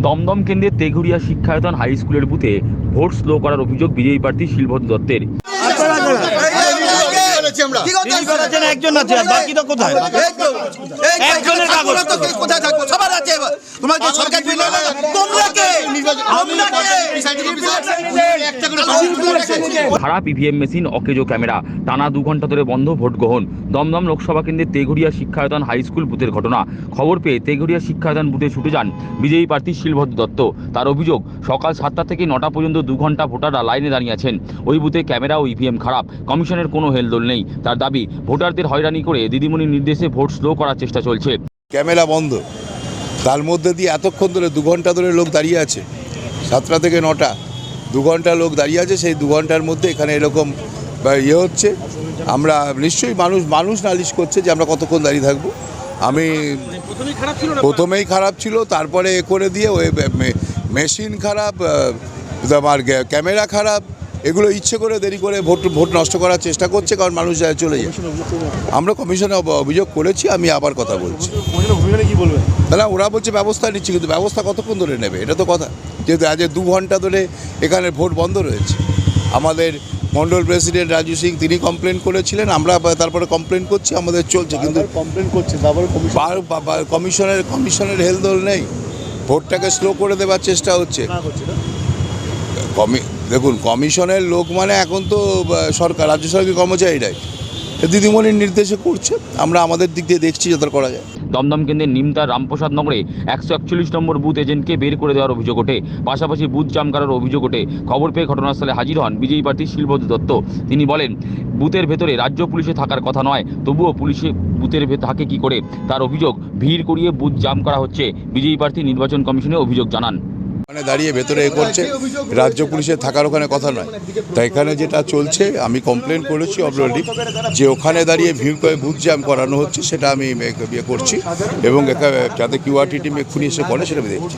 দমদম কেন্দ্রের তেঘুরিয়া শিক্ষায়তন হাই স্কুলের বুথে ভোট স্লো করার অভিযোগ বিজয়ী প্রার্থী শিলভদ্র দত্তের তিনি একজন আছে বাকি তো কোথায় একজনের কাগজ। কোথায় থাকব সবার আছে তোমার সরকার তোমরা কে? তোমরা কে? খারাপ ইভিএম মেশিন অকেজো ক্যামেরা। টানা দু ঘণ্টা ধরে বন্ধ ভোট গ্রহণ। দমদম লোকসভা কেন্দ্রের তেঘুরিয়া শিক্ষায়তন হাই স্কুল বুথের ঘটনা। খবর পেয়ে তেঘুরিয়া শিক্ষায়তন বুথে ছুটে যান বিজয়ী প্রার্থী শিলভদ্র দত্ত। তার অভিযোগ সকাল সাতটা থেকে নটা পর্যন্ত দু ঘণ্টা ভোটাররা লাইনে দাঁড়িয়ে আছেন। ওই বুথে ক্যামেরা ও ইভিএম খারাপ। কমিশনের কোনো হেলদোল নেই। তার দাবি ভোটারদের হয়রানি করে দিদিমণির নির্দেশে ভোট স্লো করার চেষ্টা চলছে। ক্যামেরা বন্ধ। তার মধ্যে দিয়ে এতক্ষণ ধরে দু ঘণ্টা ধরে লোক দাঁড়িয়ে আছে। সাতটা থেকে নটা। দু ঘণ্টা লোক দাঁড়িয়ে আছে, সেই দু ঘণ্টার মধ্যে এখানে এরকম ইয়ে হচ্ছে। আমরা নিশ্চয়ই মানুষ মানুষ নালিশ করছে যে আমরা কতক্ষণ দাঁড়িয়ে থাকব। আমি প্রথমেই খারাপ ছিল, তারপরে এ করে দিয়ে ওই মেশিন খারাপ আমার ক্যামেরা খারাপ এগুলো ইচ্ছে করে দেরি করে ভোট ভোট নষ্ট করার চেষ্টা করছে কারণ মানুষ যায় চলে যায়। আমরা কমিশনে অভিযোগ করেছি আমি আবার কথা বলছি। তাহলে ওরা বলছে ব্যবস্থা নিচ্ছি কিন্তু ব্যবস্থা কতক্ষণ ধরে নেবে? এটা তো কথা। যেহেতু আজ দু ঘণ্টা ধরে এখানে ভোট বন্ধ রয়েছে। আমাদের মন্ডল প্রেসিডেন্ট রাজু সিং তিনি কমপ্লেন করেছিলেন আমরা তারপরে কমপ্লেন করছি আমাদের চলছে কিন্তু কমপ্লেন করছে তারপরে কমিশনের কমিশনের হেলদোল নেই। ভোটটাকে স্লো করে দেওয়ার চেষ্টা হচ্ছে। না। কমি, দেখুন, কমিশনের লোক মানে এখন তো সরকার, রাজ্য সরকারের কর্মচারীরাই। দিদিমণির নির্দেশে করছে, আমরা আমাদের দিক দিয়ে দেখছি যাতে করা যায়। দমদম কেন্দ্রের নিমতার রামপ্রসাদ নগরে একশো একচল্লিশ নম্বর বুথ এজেন্টকে বের করে দেওয়ার অভিযোগ ওঠে। পাশাপাশি বুথ জাম করার অভিযোগ ওঠে। খবর পেয়ে ঘটনাস্থলে হাজির হন বিজয়ী প্রার্থী শিলভদ্র দত্ত। তিনি বলেন, বুথের ভেতরে রাজ্য পুলিশে থাকার কথা নয়, তবুও পুলিশে বুথের ভেতরে থাকে কি করে? তার অভিযোগ ভিড় করিয়ে বুথ জাম করা হচ্ছে। বিজয়ী প্রার্থী নির্বাচন কমিশনে অভিযোগ জানান। ওখানে দাঁড়িয়ে ভেতরে এ করছে। রাজ্য পুলিশের থাকার ওখানে কথা নয়। তাই এখানে যেটা চলছে, আমি কমপ্লেন করেছি অলরেডি যে ওখানে দাঁড়িয়ে ভিড় করে বুথ জ্যাম করানো হচ্ছে, সেটা আমি ইয়ে করছি এবং যাতে কিউআরটি টিম এক্ষুনি এসে করে সেটা আমি দেখছি।